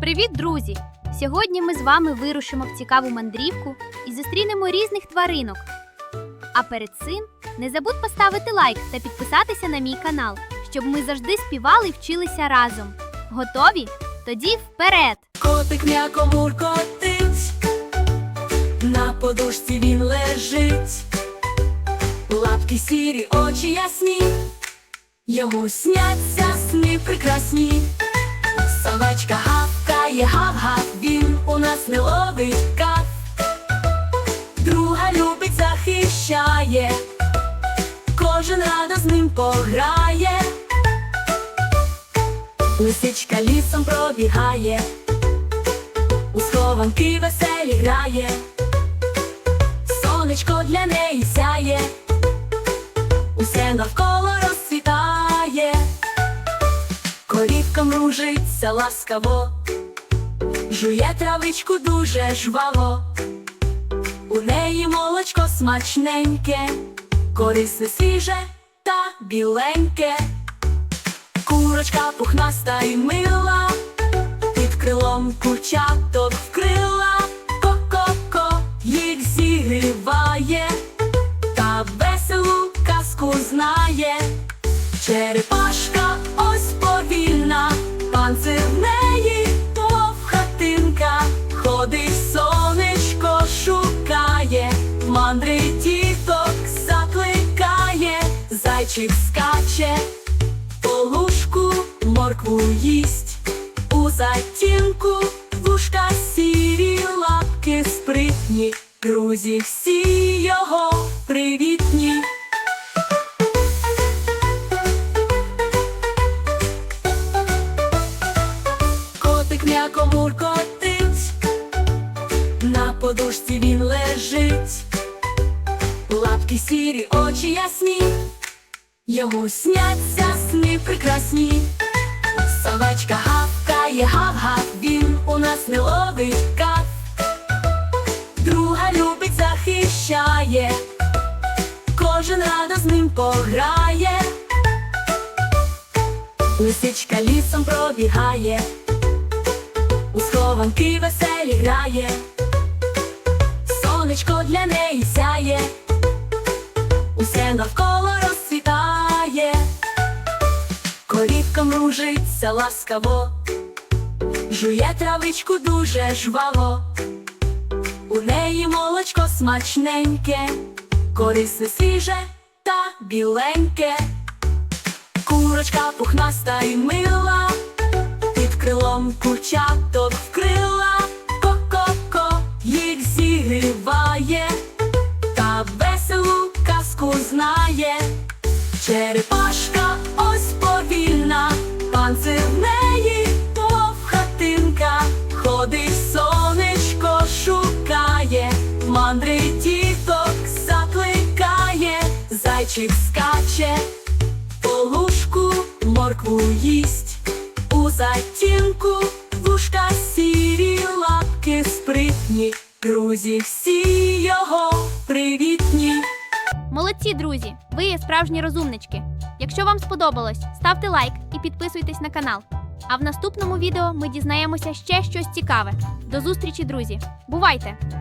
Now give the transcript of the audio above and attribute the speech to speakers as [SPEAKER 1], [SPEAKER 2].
[SPEAKER 1] Привіт, друзі! Сьогодні ми з вами вирушимо в цікаву мандрівку і зустрінемо різних тваринок. А перед цим не забудь поставити лайк та підписатися на мій канал, щоб ми завжди співали і вчилися разом. Готові? Тоді вперед!
[SPEAKER 2] Котик м'яко муркотить, на подушці він лежить, лапки сірі, очі ясні, йому сняться сни прекрасні. Гавкає, гав-гав, він у нас не ловить кав. Друга любить, захищає, кожен радо з ним пограє. Лисичка лісом пробігає, у схованки веселі грає, сонечко для неї сяє, усе навколо розцвітає, корівка мружиться ласкаво, жує травичку дуже жваво, у неї молочко смачненьке, корисне свіже та біленьке. Курочка пухнаста і мила, під крилом курчаток вкрила, ко-ко-ко їх зігріває, та веселу казку знає. Черепашка скаче по лужку моркву їсть, у затінку вушка сірі лапки спритні, друзі всі його привітні. Котик м'яко муркотить, на подушці він лежить, лапки сірі, очі ясні. Йому сняться сни прекрасні, совечка гавкає, гав-гав, він у нас не ловить кав. Друга любить, захищає, кожен радо з ним пограє. Лисичка лісом пробігає, у схованки веселі грає, сонечко для неї сяє. Усе навколо корівка мружиться ласкаво, жує травичку дуже жваво, у неї молочко смачненьке, корисне свіже та біленьке, курочка пухнаста і мила, під крилом курчаток вкрила, ко-ко-ко їх зігріває. Та веселу казку знає. Черепашка зайчик скаче, по лужку моркву їсть, у затінку вушка сірі лапки спритні, друзі всі його привітні.
[SPEAKER 1] Молодці, друзі! Ви є справжні розумнички. Якщо вам сподобалось, ставте лайк і підписуйтесь на канал. А в наступному відео ми дізнаємося ще щось цікаве. До зустрічі, друзі! Бувайте!